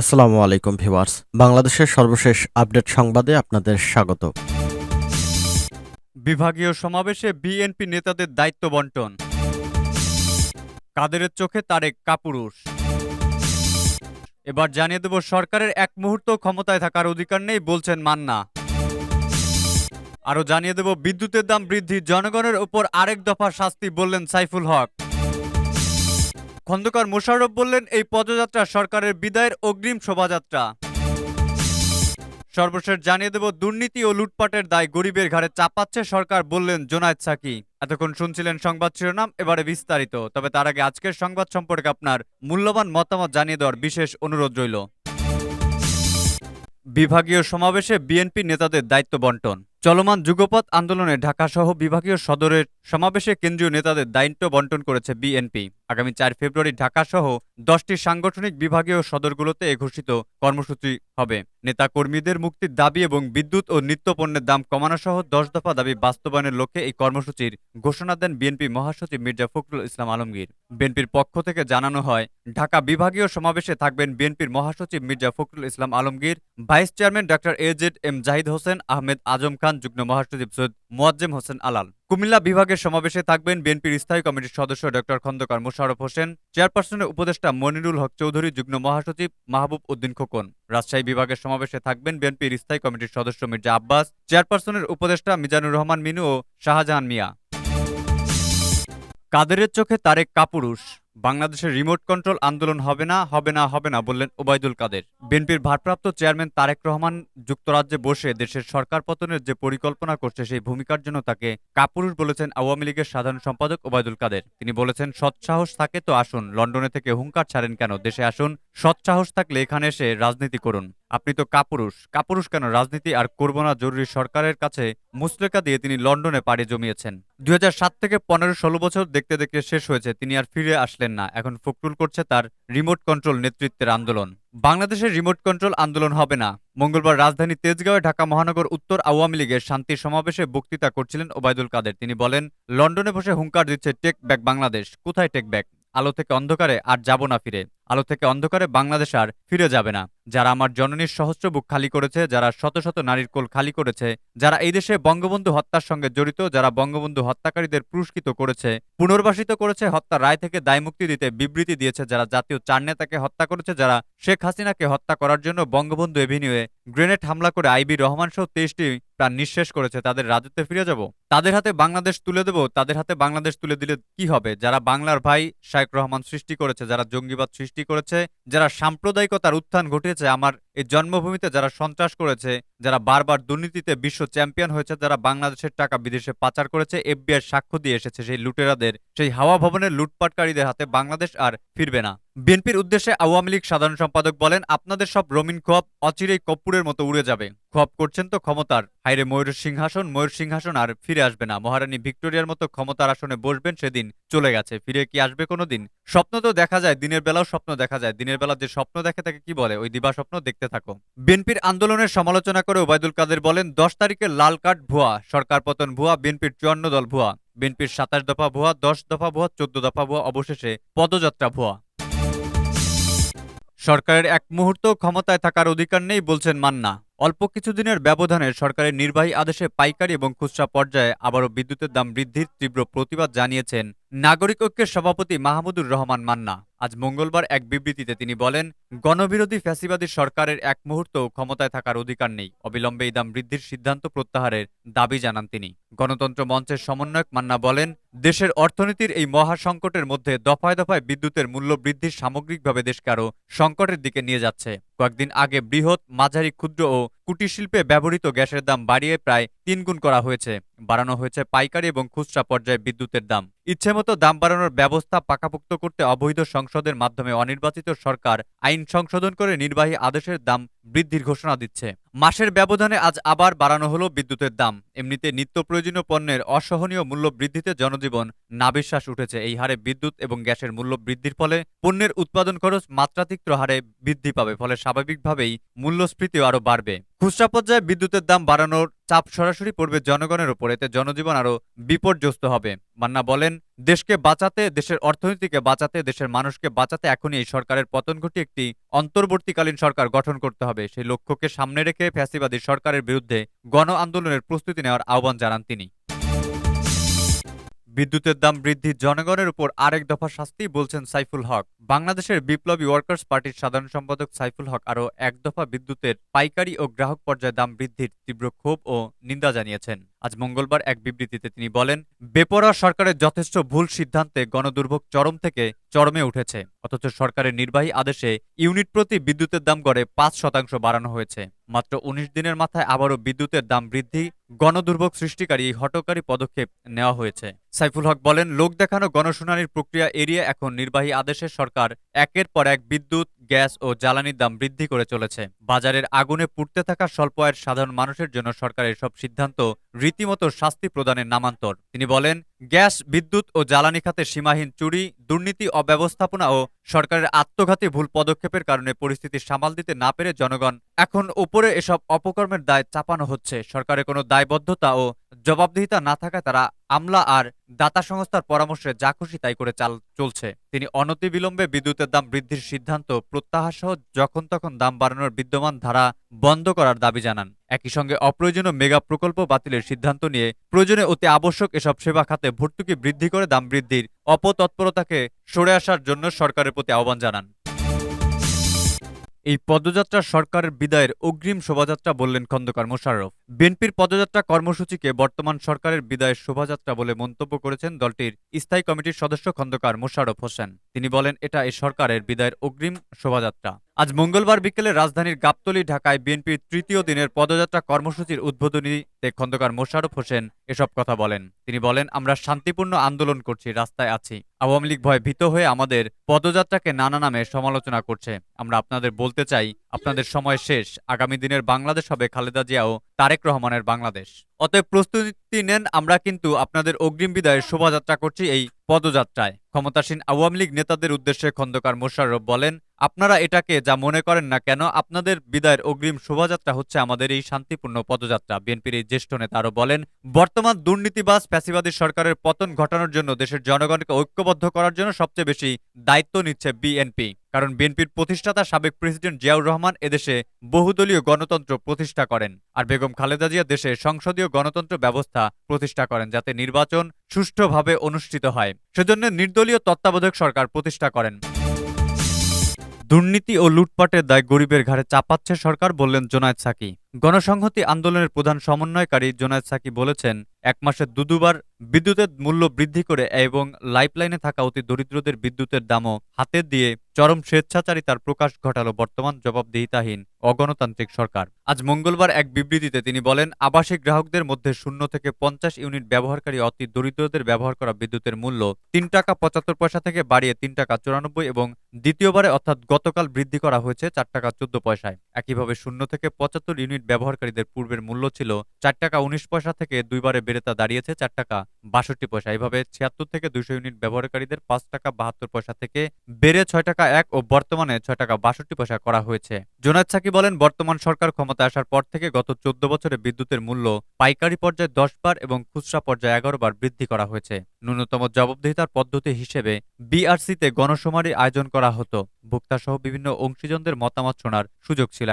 আসসালামু আলাইকুম ভিউয়ার্স। বাংলাদেশের সর্বশেষ আপডেট সংবাদে আপনাদের স্বাগত। বিভাগীয় সমাবেশে বিএনপি নেতাদের দায়িত্ব বন্টন। কাদেরের চোখে তারেক কাপুরুষ। এবার জানিয়ে দেব, সরকারের এক মুহূর্ত ক্ষমতায় থাকার অধিকার নেই বলছেন মান্না। আরও জানিয়ে দেব, বিদ্যুতের দাম বৃদ্ধি, জনগণের উপর আরেক দফা শাস্তি বললেন সাইফুল হক। খন্দকার মোশাররফ বললেন, এই পদযাত্রা সরকারের বিদায়ের অগ্রিম শোভাযাত্রা। সর্বশেষ জানিয়ে দেব, দুর্নীতি ও লুটপাটের দায় গরিবের ঘাড়ে চাপাচ্ছে সরকার বললেন জোনায়েদ সাকি। এতক্ষণ শুনছিলেন সংবাদ শিরোনাম, এবারে বিস্তারিত। তবে তার আগে আজকের সংবাদ সম্পর্কে আপনার মূল্যবান মতামত জানিয়ে দেওয়ার বিশেষ অনুরোধ রইল। বিভাগীয় সমাবেশে বিএনপি নেতাদের দায়িত্ব বন্টন। চলমান যুগপৎ আন্দোলনে ঢাকাসহ বিভাগীয় সদরের সমাবেশে কেন্দ্রীয় নেতাদের দায়িত্ব বন্টন করেছে বিএনপি। আগামী চার ফেব্রুয়ারি ঢাকাসহ দশটি সাংগঠনিক বিভাগীয় সদরগুলোতে এ ঘোষিত কর্মসূচি হবে। নেতা কর্মীদের মুক্তির দাবি এবং বিদ্যুৎ ও নিত্যপণ্যের দাম কমানো সহ দশ দফা দাবি বাস্তবায়নের লক্ষ্যে এই কর্মসূচির ঘোষণা দেন বিএনপি মহাসচিব মির্জা ফখরুল ইসলাম আলমগীর। বিএনপির পক্ষ থেকে জানানো হয়, ঢাকা বিভাগীয় সমাবেশে থাকবেন বিএনপির মহাসচিব Mirza Fakhrul Islam Alamgir, vice chairman doctor A Z M Zahid Hossain, Ahmed Azam Khan, যুগ্ম মহাসচিব সৈয়দ মোয়াজ্জেম হোসেন আলাল। কুমিল্লা বিভাগের সমাবেশে থাকবেন বিএনপির স্থায়ী কমিটির সদস্য ডক্টর খন্দকার মোশারফ হোসেন, চেয়ারপারসনের উপদেষ্টা মনিরুল হক চৌধুরী, যুগ্ম মহাসচিব মাহবুব উদ্দিন খোকন। রাজশাহী বিভাগের সমাবেশে থাকবেন বিএনপির স্থায়ী কমিটির সদস্য মির্জা আব্বাস, চেয়ারপারসনের উপদেষ্টা মিজানুর রহমান মিনু ও শাহজাহান মিয়া। কাদেরের চোখে তারেক কাপুরুষ। বাংলাদেশের রিমোট কন্ট্রোল আন্দোলন হবে না হবে না হবে না বললেন ওবায়দুল কাদের। বিএনপির ভারপ্রাপ্ত চেয়ারম্যান তারেক রহমান যুক্তরাজ্যে বসে দেশের সরকার পতনের যে পরিকল্পনা করছে, সেই ভূমিকার জন্য তাকে কাপুরুষ বলেছেন আওয়ামী লীগের সাধারণ সম্পাদক ওবায়দুল কাদের। তিনি বলেছেন সৎসাহস থাকে তো আসুন, লন্ডনে থেকে হুঙ্কার ছাড়েন কেন? দেশে আসুন সৎসাহস থাকলে এখানে এসে রাজনীতি করুন। আপনি তো কাপুরুষ। কাপুরুষ কেন? রাজনীতি আর করব না জরুরি সরকারের কাছে মুসলেকা দিয়ে তিনি লন্ডনে পাড়ি জমিয়েছেন। দুই হাজার সাত থেকে পনেরো ষোলো বছর দেখতে দেখতে শেষ হয়েছে, তিনি আর ফিরে আসলেন না। এখন ফখরুল করছে তার রিমোট কন্ট্রোল নেতৃত্বের আন্দোলন। বাংলাদেশের রিমোট কন্ট্রোল আন্দোলন হবে না। মঙ্গলবার রাজধানী তেজগাঁওয়ে ঢাকা মহানগর উত্তর আওয়ামী লীগের শান্তি সমাবেশে বক্তৃতা করছিলেন ওবায়দুল কাদের। তিনি বলেন, লন্ডনে বসে হুঙ্কার দিচ্ছে টেক ব্যাক বাংলাদেশ। কোথায় টেক ব্যাক? আলো থেকে অন্ধকারে আর যাব না ফিরে। আলো থেকে অন্ধকারে বাংলাদেশ আর ফিরে যাবে না। যারা আমার জননীর সহস্র বুক খালি করেছে, যারা শত শত নারীর কোল খালি করেছে, যারা এই দেশে বঙ্গবন্ধু হত্যার সঙ্গে জড়িত, যারা বঙ্গবন্ধু হত্যাকারীদের পুরস্কৃত করেছে, পুনর্বাসিত করেছে হত্যা রায় থেকে দায়মুক্তি দিতে বিবৃতি দিয়েছে, যারা জাতীয় চার নেতাকে হত্যা করেছে, যারা শেখ হাসিনাকে হত্যা করার জন্য বঙ্গবন্ধু এভিনিউয়ে গ্রেনেড হামলা করে আইবি রহমান সহ তেইশটি প্রাণ নিঃশেষ করেছে, তাদের রাজত্বে ফিরে যাব। তাদের হাতে বাংলাদেশ তুলে দেব, তাদের হাতে বাংলাদেশ তুলে দিলে কি হবে? যারা বাংলার ভাই শায়েক রহমান সৃষ্টি করেছে, যারা জঙ্গিবাদ সৃষ্টি করেছে যারা সাম্প্রদায়িকতার উত্থান ঘটিয়েছে আমার এই জন্মভূমিতে যারা সন্ত্রাস করেছে, যারা বারবার দুর্নীতিতে বিশ্ব চ্যাম্পিয়ন হয়েছে, যারা বাংলাদেশের টাকা বিদেশে পাচার করেছে এফবিআই সাক্ষ্য দিয়ে এসেছে সেই লুটেরাদের, সেই হাওয়া ভবনের লুটপাটকারীদের হাতে বাংলাদেশ আর ফিরবে না। বিএনপির উদ্দেশ্যে আওয়ামী লীগ সাধারণ সম্পাদক বলেন, আপনাদের সব রমিন খোয়াব অচিরেই কপ্পুরের মতো উড়ে যাবে। খোয়াব করছেন তো ক্ষমতার। হাইরে ময়ূর সিংহাসন ময়ূর সিংহাসন আর ফিরে আসবে না। মহারানী ভিক্টোরিয়ার মতো ক্ষমতার আসনে বসবেন সেদিন চলে গেছে। ফিরে কি আসবে কোনো দিন স্বপ্ন তো দেখা যায়, দিনের বেলাও স্বপ্ন দেখা যায়। দিনের বেলা যে স্বপ্ন দেখে তাকে কি বলে? ওই দিবা স্বপ্ন দেখতে থাকো। বিএনপির আন্দোলনের সমালোচনা করে ওবায়দুল কাদের বলেন, দশ তারিখে লাল কার্ড ভুয়া, সরকার পতন ভুয়া, বিএনপির চুয়ান্ন দল ভুয়া, বিএনপির সাতাশ দফা ভুয়া, দশ দফা ভুয়া, চোদ্দ দফা ভুয়া, অবশেষে পদযাত্রা ভুয়া। সরকারের এক মুহূর্ত ক্ষমতায় থাকার অধিকার নেই বলছেন মান্না। অল্প কিছুদিনের ব্যবধানে সরকারের নির্বাহী আদেশে পাইকারি এবং খুচরা পর্যায়ে আবারও বিদ্যুতের দাম বৃদ্ধির তীব্র প্রতিবাদ জানিয়েছেন নাগরিক ঐক্যের সভাপতি মাহমুদুর রহমান মান্না আজ মঙ্গলবার এক বিবৃতিতে তিনি বলেন, গণবিরোধী ফ্যাসিবাদী সরকারের এক মুহূর্ত ক্ষমতায় থাকার অধিকার নেই। অবিলম্বে এই দাম বৃদ্ধির সিদ্ধান্ত প্রত্যাহারের দাবি জানান তিনি। গণতন্ত্র মঞ্চের সমন্বয়ক মান্না বলেন, দেশের অর্থনীতির এই মহা সংকটের মধ্যে দফায় দফায় বিদ্যুতের মূল্য বৃদ্ধির সামগ্রিকভাবে দেশকে আরও সংকটের দিকে নিয়ে যাচ্ছে। কয়েকদিন আগে বৃহৎ, মাঝারি, ক্ষুদ্র ও কুটির শিল্পে ব্যবহৃত গ্যাসের দাম বাড়িয়ে প্রায় তিনগুণ করা হয়েছে। বাড়ানো হয়েছে পাইকারি এবং খুচরা পর্যায়ে বিদ্যুতের দাম। ইচ্ছেমতো দাম বাড়ানোর ব্যবস্থা পাকাপুক্ত করতে অবৈধ সংসদের মাধ্যমে অনির্বাচিত সরকার আইন সংশোধন করে নির্বাহী আদেশের দাম বৃদ্ধির ঘোষণা দিচ্ছে। মাসের ব্যবধানে আজ আবার বাড়ানো হলো বিদ্যুতের দাম। এমনিতে নিত্য প্রয়োজনীয় পণ্যের অসহনীয় মূল্য বৃদ্ধিতে জনজীবন নাবিশ্বাস উঠেছে। এই হারে বিদ্যুৎ এবং গ্যাসের মূল্য বৃদ্ধির ফলে পণ্যের উৎপাদন খরচ মাত্রাতিরিক্ত হারে বৃদ্ধি পাবে। ফলে স্বাভাবিকভাবেই মূল্যস্ফীতিও আরও বাড়বে। খুচরা পর্যায়ে বিদ্যুতের দাম বাড়ানোর চাপ সরাসরি পড়বে জনগণের উপর, এতে জনজীবন আরও বিপর্যস্ত হবে। মান্না বলেন, দেশকে বাঁচাতে, দেশের অর্থনীতিকে বাঁচাতে, দেশের মানুষকে বাঁচাতে এখনই এই সরকারের পতন ঘটিয়ে একটি অন্তর্বর্তীকালীন সরকার গঠন করতে হবে। সেই লক্ষ্যকে সামনে রেখে ফ্যাসিবাদী সরকারের বিরুদ্ধে গণ আন্দোলনের প্রস্তুতি নেওয়ার আহ্বান জানান তিনি। বিদ্যুতের দাম বৃদ্ধি, জনগণের উপর আরেক দফা শাস্তি বলছেন সাইফুল হক। বাংলাদেশের বিপ্লবী ওয়ার্কার্স পার্টির সাধারণ সম্পাদক সাইফুল হক আরও এক দফা বিদ্যুতের পাইকারি ও গ্রাহক পর্যায়ে দাম বৃদ্ধির তীব্র ক্ষোভ ও নিন্দা জানিয়েছেন। আজ মঙ্গলবার এক বিবৃতিতে তিনি বলেন, বেপরোয়া সরকারের যথেষ্ট ভুল সিদ্ধান্তে গণদুর্ভোগ চরম থেকে চরমে উঠেছে, অথচ সরকারের নির্বাহী আদেশে ইউনিট প্রতি বিদ্যুতের দাম গড়ে পাঁচ শতাংশ বাড়ানো হয়েছে। মাত্র উনিশ দিনের মাথায় আবারও বিদ্যুতের দাম বৃদ্ধি গণদুর্ভোগ সৃষ্টিকারী এই হটকারী পদক্ষেপ নেওয়া হয়েছে। সাইফুল হক বলেন, লোক দেখানো গণশুনানির প্রক্রিয়া এড়িয়ে এখন নির্বাহী আদেশে সরকার একের পর এক বিদ্যুৎ, গ্যাস ও জ্বালানির দাম বৃদ্ধি করে চলেছে। বাজারের আগুনে পুড়তে থাকা স্বল্প আয়ের সাধারণ মানুষের জন্য সরকারের সব সিদ্ধান্ত রীতিমতো শাস্তি প্রদানের নামান্তর। তিনি বলেন গ্যাস, বিদ্যুৎ ও জ্বালানি খাতে সীমাহীন চুরি, দুর্নীতি, অব্যবস্থাপনা ও সরকারের আত্মঘাতী ভুল পদক্ষেপের কারণে পরিস্থিতি সামাল দিতে না পেরে জনগণ এখন ওপরে এসব অপকর্মের দায় চাপানো হচ্ছে। সরকারের কোনো দায়বদ্ধতা ও জবাবদিহিতা না থাকায় তারা আমলা আর দাতা সংস্থার পরামর্শে যা খুশি তাই করে চাল চলছে। তিনি অনতিবিলম্বে বিদ্যুতের দাম বৃদ্ধির সিদ্ধান্ত প্রত্যাহার সহ যখন তখন দাম বাড়ানোর বিদ্যমান ধারা বন্ধ করার দাবি জানান। একই সঙ্গে অপ্রয়োজনীয় মেগা প্রকল্প বাতিলের সিদ্ধান্ত নিয়ে প্রয়োজনে অতি আবশ্যক এসব সেবা খাতে ভর্তুকি বৃদ্ধি করে দাম বৃদ্ধির অপতৎপরতাকে সরে আসার জন্য সরকারের প্রতি আহ্বান জানান। এই পদযাত্রা সরকারের বিদায়ের অগ্রিম শোভাযাত্রা বললেন খন্দকার মোশাররফ। বিএনপির পদযাত্রা কর্মসূচিকে বর্তমান সরকারের বিদায়ের শোভাযাত্রা বলে মন্তব্য করেছেন দলটির স্থায়ী কমিটির সদস্য খন্দকার মোশাররফ হোসেন। তিনি বলেন, এটা এই সরকারের বিদায়ের অগ্রিম শোভাযাত্রা। আজ মঙ্গলবার বিকেলে রাজধানীর গাবতলী ঢাকায় বিএনপির তৃতীয় দিনের পদযাত্রা কর্মসূচির উদ্বোধনীতে খন্দকার মোশাররফ হোসেন এসব কথা বলেন। তিনি বলেন, আমরা শান্তিপূর্ণ আন্দোলন করছি, রাস্তায় আছি। আওয়ামী লীগ ভয় ভীত হয়ে আমাদের পদযাত্রাকে নানা নামে সমালোচনা করছে। আমরা আপনাদের বলতে চাই, আপনাদের সময় শেষ। আগামী দিনের বাংলাদেশ হবে খালেদা জিয়া ও তারেক রহমানের বাংলাদেশ। অতএব প্রস্তুতি নেন, আমরা কিন্তু আপনাদের অগ্রিম বিদায়ের শোভাযাত্রা করছি এই পদযাত্রায়। ক্ষমতাসীন আওয়ামী লীগ নেতাদের উদ্দেশ্যে খন্দকার মোশাররফ বলেন আপনারা এটাকে যা মনে করেন না কেন, আপনাদের বিদায়ের অগ্রিম শোভাযাত্রা হচ্ছে আমাদের এই শান্তিপূর্ণ পদযাত্রা। বিএনপির এই জ্যেষ্ঠ নেতা আরও বলেন, বর্তমান দুর্নীতিবাজ, ফ্যাসিবাদী সরকারের পতন ঘটানোর জন্য দেশের জনগণকে ঐক্যবদ্ধ করার জন্য সবচেয়ে বেশি দায়িত্ব নিচ্ছে বিএনপি। কারণ বিএনপির প্রতিষ্ঠাতা সাবেক প্রেসিডেন্ট জিয়াউর রহমান এদেশে বহুদলীয় গণতন্ত্র প্রতিষ্ঠা করেন আর বেগম খালেদা জিয়া দেশে সংসদীয় গণতন্ত্র ব্যবস্থা প্রতিষ্ঠা করেন যাতে নির্বাচন সুষ্ঠুভাবে অনুষ্ঠিত হয়। সেজন্য নির্দলীয় তত্ত্বাবধায়ক সরকার প্রতিষ্ঠা করেন। দুর্নীতি ও লুটপাটের দায় গরিবের ঘাড়ে চাপাচ্ছে সরকার বললেন জোনায়েদ সাকি। গণসংহতি আন্দোলনের প্রধান সমন্বয়কারী জোনায়েদ সাকি বলেছেন, এক মাসে দু দুবার বিদ্যুতের মূল্য বৃদ্ধি করে এবং লাইফলাইনে থাকা অতি দরিদ্রদের বিদ্যুতের দামও হাতে দিয়ে চরম স্বেচ্ছাচারিতার প্রকাশ ঘটালো বর্তমান জবাবদিহিতাহীন অগণতান্ত্রিক সরকার। আজ মঙ্গলবার এক বিবৃতিতে তিনি বলেন, আবাসিক গ্রাহকদের মধ্যে শূন্য থেকে পঞ্চাশ ইউনিট ব্যবহারকারী অতি দরিদ্রদের ব্যবহার করা বিদ্যুতের মূল্য তিন টাকা পঁচাত্তর পয়সা থেকে বাড়িয়ে তিন টাকা চুরানব্বই এবং দ্বিতীয়বারে অর্থাৎ গতকাল বৃদ্ধি করা হয়েছে চার টাকা চোদ্দ পয়সায়। একইভাবে শূন্য থেকে পঁচাত্তর ইউনিট ব্যবহারকারীদের পূর্বের মূল্য ছিল চার টাকা উনিশ পয়সা থেকে দুইবারে বেড়ে তা দাঁড়িয়েছে চার টাকা বাষট্টি পয়সা। এইভাবে ছিয়াত্তর থেকে দুইশো ইউনিট ব্যবহারকারীদের পাঁচ টাকা বাহাত্তর পয়সা থেকে বেড়ে ছয় টাকা এক ও বর্তমানে ছয় টাকা বাষট্টি পয়সা করা হয়েছে। জোনায়েদ সাকি বলেন, বর্তমান সরকার ক্ষমতা আসার পর থেকে গত চোদ্দ বছরে বিদ্যুতের মূল্য পাইকারি পর্যায়ে দশ বার এবং খুচরা পর্যায়ে এগারো বার বৃদ্ধি করা হয়েছে। ন্যূনতম জবাবদিহিতার পদ্ধতি হিসেবে বিআরসিতে গণশুমারি আয়োজন করা হতো। ভোক্তা সহ বিভিন্ন অংশীজনদের মতামত শোনার সুযোগ ছিল।